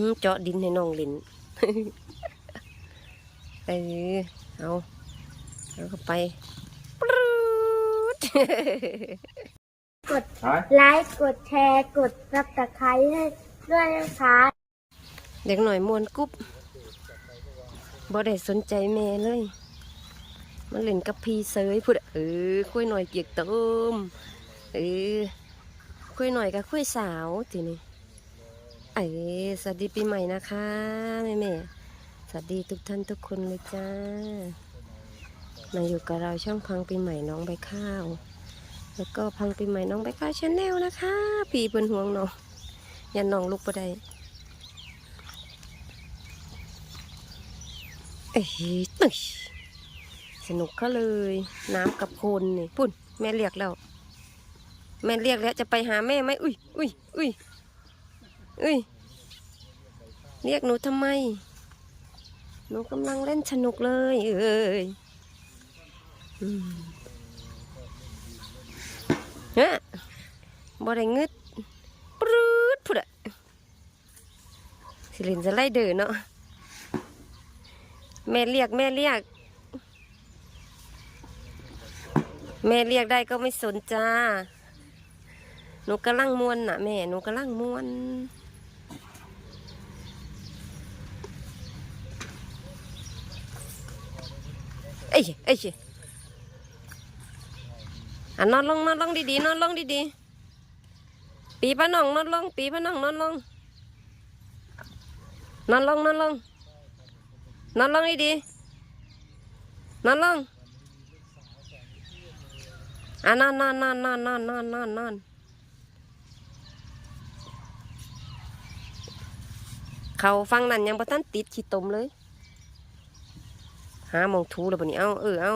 อืมเจาะดินให้น้องเลินเออเอาเอาเข้าไปปรูดกดฮะไลค์กดแชร์กดซับสไครต์ให้ด้วยนะคะเด็กหน่อยมวนกุ๊บบ่ได้สนใจแม่เลย มันเล่นกับพี่เซยพูดเออคุยหน่อยเกียกต้มเออคุยหน่อยกับคุยสาวทีนี้ เออสวัสดีปีใหม่นะคะแม่แม่สวัสดีทุกท่านทุกคนเลยจ้า มาอยู่กับเราช่องพังปีใหม่น้องใบข้าว แล้วก็พังปีใหม่น้องใบข้าวชาแนลนะคะพี่เปิ้นห่วงน้องยันน้องลุกบ่ได้เอ้ยตึ้ยสนุกเขาเลย น้ำกับโคนนี่ปุ่นแม่เรียกแล้ว แม่เรียกแล้วจะไปหาแม่ไหมอุ้ยอุ้ยอุ้ย เอ้ย เรียกหนูทำไม หนูกำลังเล่นสนุกเลย เอ้ยฮะบ่ได้งึดปรืดพุดอะสิเลินจะไล่เดินเนาะ แม่เรียกแม่เรียก แม่เรียกได้ก็ไม่สนจ้าหนูกำลังมวนน่ะแม่ หนูกำลังมวน เอ้ยเอ้ยอะนอนลงนอนลงดีๆนอนลงดีๆปีพะน้องนอนลงปีพะน้องนอนลงนอนลงนอนลงนอนลงดีๆนอนลงอะนอนนอนนอนนอนนอนนอนนอนนอนเขาฟังนั่นยังบ่ทันติดขี้ตมเลย หามองทูแล้วบ่นี้เอ้าเออเอ้า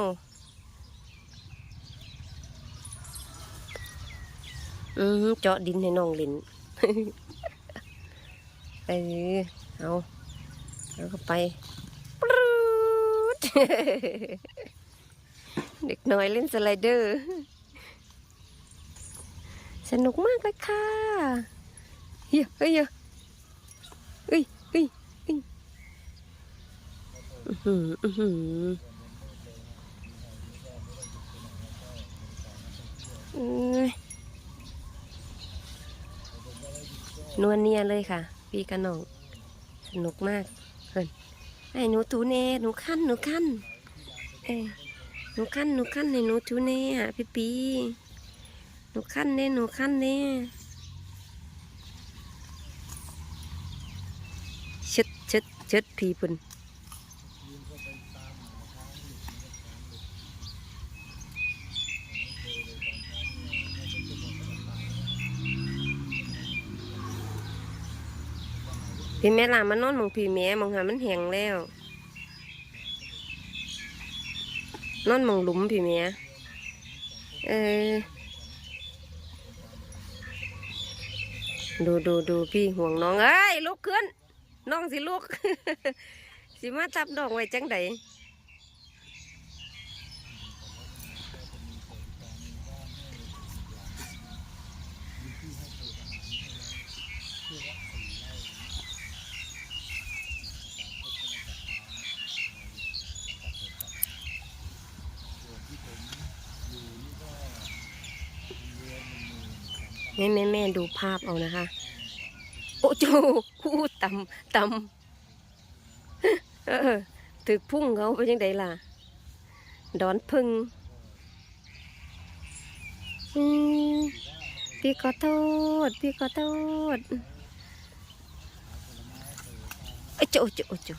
อืมเจาะดินให้น้องเลินเออเอาเอาเข้าไปปรูดเด็กน้อยเล่นสไลเดอร์ สนุกมากเลยค่ะเฮ้ยเฮ้ยเฮ้ยเฮ้ยเฮ้ยอื้อ หืออือหือนวลเนียเลยค่ะพี่กับน้องสนุกมากเฮ้ยไอ้หนูถูเน่หนูขั้นหนูขั้นเอ้หนูขั้นหนูขั้นให้หนูถูเน่ะพี่ปีหนูขั้นเน่หนูขั้นเน่เช็ดเช็ดเช็ดพี่ปุ่น พี่แม่ลามานอนมองพี่แม่มองหามันแห้งแล้ว นอนมองหลุมพี่แม่เออดูดูดูพี่ห่วงน้องเอ้ยลุกขึ้น น้องสิลุก สิมาจับดอกไว้จังใด แม่แม่แม่ดูภาพเอานะคะ โอ้โจพูดต่ำต่ำเออถึกพุ่งเขาไปยังไงล่ะ ดอนพึ่งพี่ขอโทษ พี่ขอโทษเอ้โจโจโจ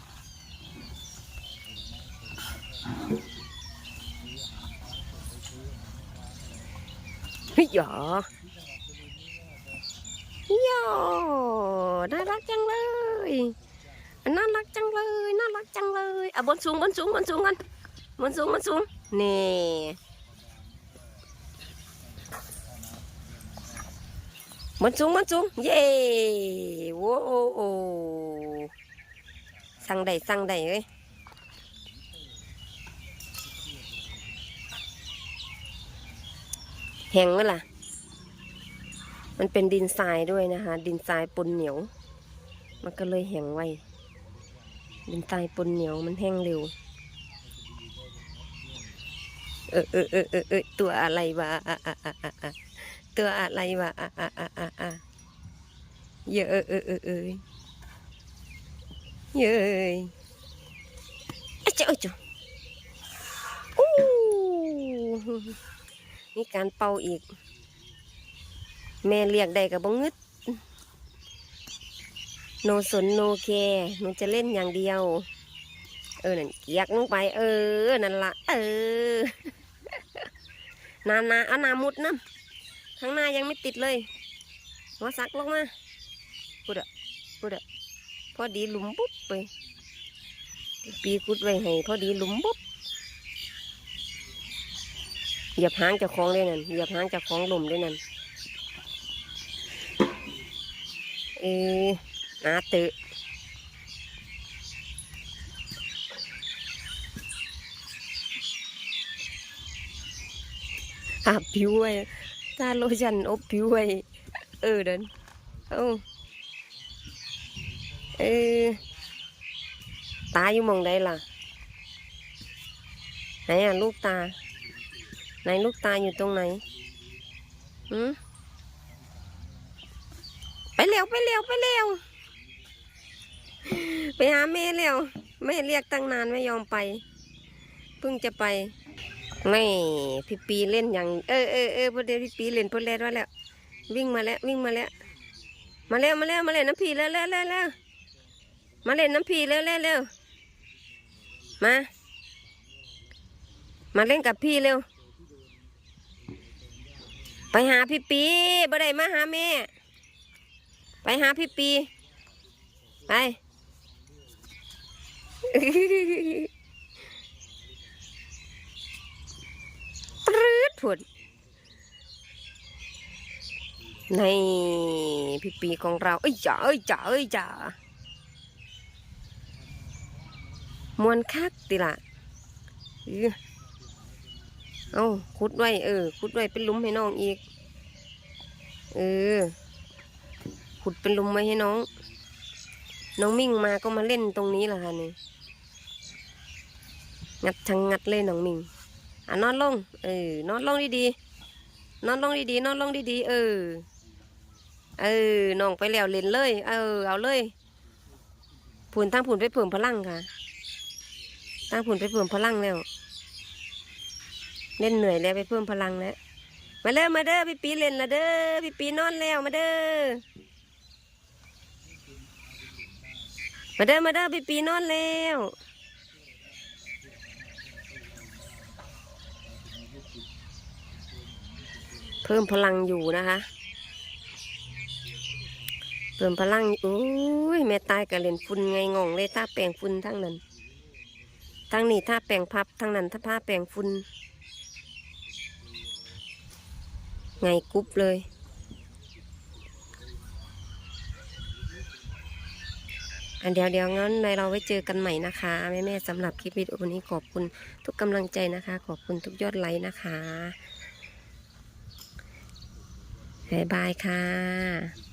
เฮ้ยหยอ น่ารักจังเลยน่ารักจังเลยน่ารักจังเลยอะบนสูงบนสูงบนสูงกันบนสูงบนสูงนี่บนสูงบนสูงเย้โว้โอ้สั่งได้สั่งได้เลยแห้งไหมล่ะ มันเป็นดินทรายด้วยนะคะ ดินทรายปนเหนียว มันก็เลยแห้งไวดินทรายปนเหนียวมันแห้งเร็ว เออเออเออเออเออตัวอะไรวะอะอะอะอะตัวอะไรวะอะอะอะอะอะเยอะเออเออเออเออเยอะอะเจ้าเจ้าอู้มีการเป่าอีก แม่เรียกได้กับบ้งงึดโนสนโนแคร์หนูจะเล่นอย่างเดียว เออนั่นเกียกลงไป เออ นั่นละเออ นานาเอานามุดน้ำข้างหน้ายังไม่ติดเลยหัวซักลงมาพูดอะพูดอะพอดีหลุมปุ๊บไปปีกุดไว้ให้พอดีหลุมปุ๊บเหยียบหางเจะคลองเลยนั่นเหยียบหางเจะคลองหลุมด้วยนั่น เออนาเตอะอาบผิวไว้ทาโลชั่นอบผิวไว้เออเดินเอาเออตาอยู่มองใดล่ะไหนอะลูกตา ไหนลูกตาอยู่ตรงไหนหืม ไปเร็วไปเร็วไปเร็วไปหาแม่เร็วแม่เรียกตั้งนานไม่ยอมไปเพิ่งจะไปไม่พี่ปีเล่นอย่างเออเออเออพอดีพี่ปีเล่นพอแลดว่าแล้ววิ่งมาแล้ววิ่งมาแล้วมาแล้วมาแล้วมาเล่นน้ำพีแล้วแล้วแล้วแล้วมาเล่นน้ำพีแล้วแล้วแล้วมามาเล่นกับพี่เร็ว ไปหาพี่ปีบ่ได้มาหาแม่ ไปหาพี่ปี ไป ปรืดผุดในพี่ปีของเรา เอ้ยจ๋าเอ้ยจ๋าเอ้ยจ๋ามวนคักติละเออเอาขุดไว้ เออขุดไว้เป็นลุมให้น้องอีก เออ ขุดเป็นลุมไว้ให้น้อง น้องมิ่งมาก็มาเล่นตรงนี้แหละค่ะนี่งัดชังงัดเลยน้องมิ่งอะนอนลง เออ นอนลงดีๆ นอนลงดีๆ นอนลงดีๆ เออ เออ น้องไปแล้วเล่นเลย เออ เอาเลยผุนตั้งผุนไปเพิ่มพลังค่ะ ตั้งผุนไปเพิ่มพลังแล้ว เล่นเหนื่อยแล้วไปเพิ่มพลังแล้ว มาเด้อมาเด้อพี่ปีเล่นละเด้อพี่ปีนอนแล้วมาเด้อ มาเด้อมาเด้อพี่ปีนอนแล้วเพิ่มพลังอยู่นะคะ เพิ่มพลังโอ้ยแม่ตายกับเล่นฝุ่นไงงองเลยถ้าแปลงฝุ่นทั้งนั้นทั้งนี้ถ้าแปลงพับทั้งนั้นถ้าผ้าแปลงฝุ่นไงกุ๊บเลย อันเดียวเดียวงั้นในเราไว้เจอกันใหม่นะคะแม่แม่ๆสำหรับคลิปวิดีโอนี้ขอบคุณทุกกำลังใจนะคะ ขอบคุณทุกยอดไลค์นะคะบายบายค่ะ